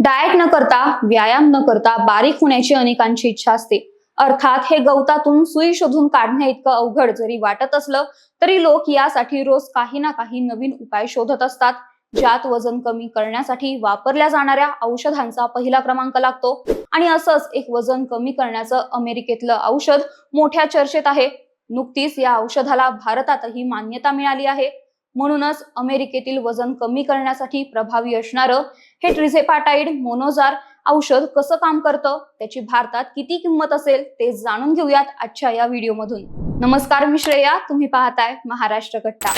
Diet न करता व्यायाम न करता बारीक होण्याची अनेकांची इच्छा असते. अर्थात हे गवतातून सुई शोधून काढण्या इतकं अवघड जरी वाटत असलं तरी लोक यासाठी रोज काही ना काही नवीन उपाय शोधत असतात. ज्यात वजन कमी करण्यासाठी वापरल्या जाणाऱ्या औषधांचा पहिला क्रमांक लागतो. आणि असंच एक वजन कमी करण्याचं अमेरिकेतलं औषध मोठ्या चर्चेत आहे. नुकतीच या औषधाला भारतातही मान्यता मिळाली आहे. म्हणूनच अमेरिकेतील वजन कमी करण्यासाठी प्रभावी असणारं हे ट्रिझेपाटाईड मोनोजार औषध कसं काम करतं त्याची भारतात किती किंमत असेल ते जाणून घेऊयात आजच्या या व्हिडिओमधून. नमस्कार मी श्रेया. तुम्ही पाहताय महाराष्ट्र कट्टा.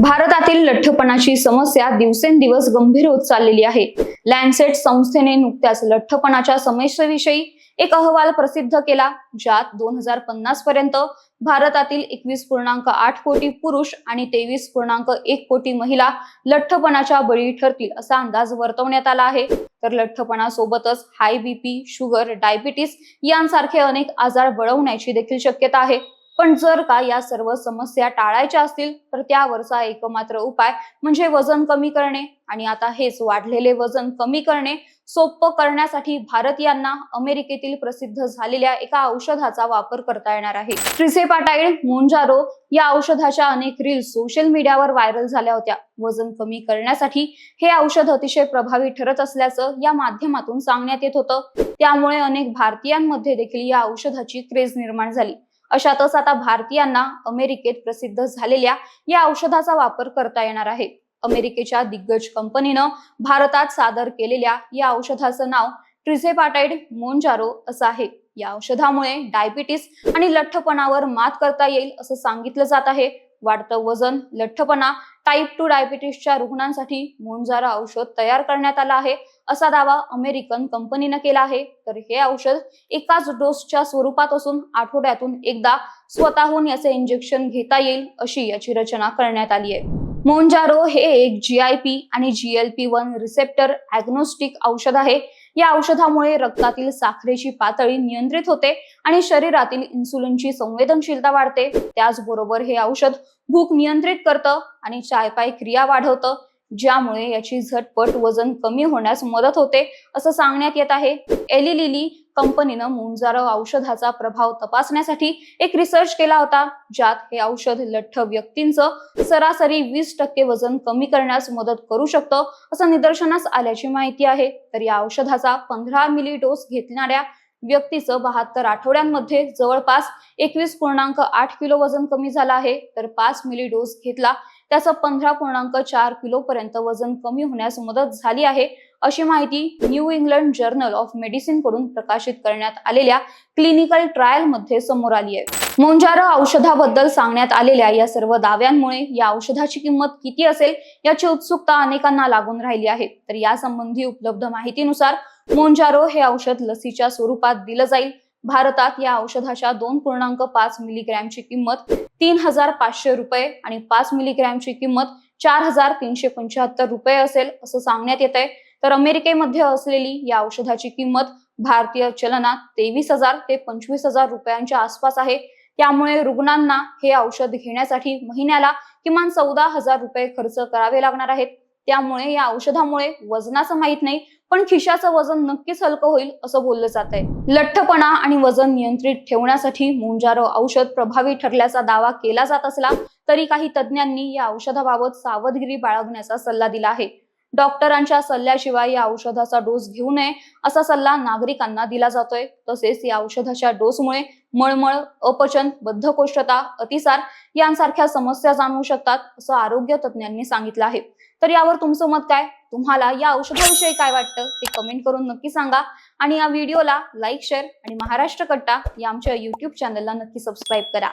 भारतातील लठ्ठपणाची समस्या दिवसेंदिवस गंभीर होत चाललेली आहे. लँडसेट संस्थेने नुकत्याच लठ्ठपणाच्या समस्येविषयी एक अहवाल प्रसिद्ध केला ज्यात दोन हजार पन्नास पर्यंत भारतातील एकवीस पूर्णांक आठ कोटी पुरुष आणि तेवीस पूर्णांक एक कोटी महिला लठ्ठपणाच्या बळी ठरतील असा अंदाज वर्तवण्यात आला आहे. तर लठ्ठपणासोबतच हाय बीपी शुगर डायबिटीस यांसारखे अनेक आजार बळवण्याची देखील शक्यता आहे. पण जर का या सर्व समस्या टाळायच्या असतील तर त्यावरचा एकमात्र उपाय म्हणजे वजन कमी करणे आणि आता हेच वाढलेले वजन कमी करणे सोपं करण्यासाठी भारतीयांना अमेरिकेतील प्रसिद्ध झालेल्या एका औषधाचा वापर करता येणार आहे. ट्रिसेपाटाईड मोंजारो या औषधाच्या अनेक रील्स सोशल मीडियावर व्हायरल झाल्या होत्या. वजन कमी करण्यासाठी हे औषध अतिशय प्रभावी ठरत असल्याचं या माध्यमातून सांगण्यात येत होतं. त्यामुळे अनेक भारतीयांमध्ये देखील या औषधाची क्रेज निर्माण झाली. अशातच आता भारतीयांना अमेरिकेत प्रसिद्ध झालेल्या या औषधाचा वापर करता येणार आहे. अमेरिकेच्या दिग्गज कंपनीनं भारतात सादर केलेल्या या औषधाचं नाव ट्रिझेपाटाईड मोंजारो असं आहे. या औषधामुळे डायबिटीस आणि लठ्ठपणावर मात करता येईल असं सांगितलं जात आहे. वाढतं वजन लठ्ठपणा टाईप टू डायबिटीसच्या रुग्णांसाठी मोंजारा औषध तयार करण्यात आला आहे. असा दावा अमेरिकन कंपनीनं केला आहे. तर हे औषध एकाच डोसच्या स्वरूपात असून आठवड्यातून एकदा स्वतःहून याचे इंजेक्शन घेता येईल अशी याची रचना करण्यात आली आहे. मोंजारो हे एक जी आय पी आणि जीएलपी वन रिसेप्टर ॲग्नोस्टिक औषध आहे. या औषधामुळे रक्तातील साखरेची पातळी नियंत्रित होते आणि शरीरातील इन्सुलिनची संवेदनशीलता वाढते. त्याचबरोबर हे औषध भूक नियंत्रित करतं आणि चायपाय क्रिया वाढवतं ज्यामुळे याची झटपट वजन कमी होण्यास मदत होते असं सांगण्यात येत आहे. एलिलिली कंपनीनं मुंजारो औषधाचा प्रभाव तपासण्यासाठी एक रिसर्च केला होता. ज्यात हे औषध लठ्ठ व्यक्तींचं सरासरी वीस टक्के वजन कमी करण्यास मदत करू शकतं असं निदर्शनास आल्याची माहिती आहे. तर या औषधाचा पंधरा मिली डोस घेतणाऱ्या व्यक्तीचं बहात्तर आठवड्यांमध्ये जवळपास एकवीस पूर्णांक आठ किलो वजन कमी झालं आहे. तर पाच मिली डोस घेतला त्याचं पंधरा पूर्णांक चार किलो पर्यंत वजन कमी होण्यास मदत झाली आहे. अशी माहिती न्यू इंग्लंड जर्नल ऑफ मेडिसिनकडून प्रकाशित करण्यात आलेल्या क्लिनिकल ट्रायलमध्ये समोर आली आहे. मोंजारो औषधाबद्दल सांगण्यात आलेल्या या सर्व दाव्यांमुळे या औषधाची किंमत किती असेल याची उत्सुकता अनेकांना लागून राहिली आहे. तर यासंबंधी उपलब्ध माहितीनुसार मोंजारो हे औषध लसीच्या स्वरूपात दिलं जाईल. भारतात या औषधाच्या दोन पूर्णांक पाच मिलीग्रॅमची किंमत तीन हजार पाचशे रुपये आणि पाच मिलीग्रॅमची किंमत चार हजार तीनशे पंच्याहत्तर रुपये असेल असं सांगण्यात येत आहे तर अमेरिकेमध्ये असलेली या औषधाची किंमत भारतीय चलनात तेवीस हजार ते पंचवीस हजार रुपयांच्या आसपास आहे. त्यामुळे रुग्णांना हे औषध घेण्यासाठी महिन्याला किमान चौदा हजार रुपये खर्च करावे लागणार आहेत. त्यामुळे या औषधामुळे वजनाचं माहीत नाही पण खिशाचं वजन नक्कीच हलकं होईल असं बोललं जात आहे. लठ्ठपणा आणि वजन नियंत्रित ठेवण्यासाठी मुंजारो औषध प्रभावी ठरल्याचा दावा केला जात असला तरी काही तज्ज्ञांनी या औषधाबाबत सावधगिरी बाळगण्याचा सल्ला दिला आहे. डॉक्टरांच्या सल्ल्याशिवाय या औषधाचा डोस घेऊ नये असा सल्ला नागरिकांना दिला जातोय. तसेच या औषधाच्या डोसमुळे मळमळ अपचन बद्धकोष्ठता अतिसार यांसारख्या समस्या जाणवू शकतात असं आरोग्य तज्ज्ञांनी सांगितलं आहे. तर यावर तुमचं मत काय? तुम्हाला या औषधाविषयी काय वाटतं? ते कमेंट करून नक्की सांगा. आणि या व्हिडिओला लाईक शेअर आणि महाराष्ट्र कट्टा या आमच्या युट्यूब चॅनलला नक्की सबस्क्राईब करा.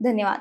धन्यवाद.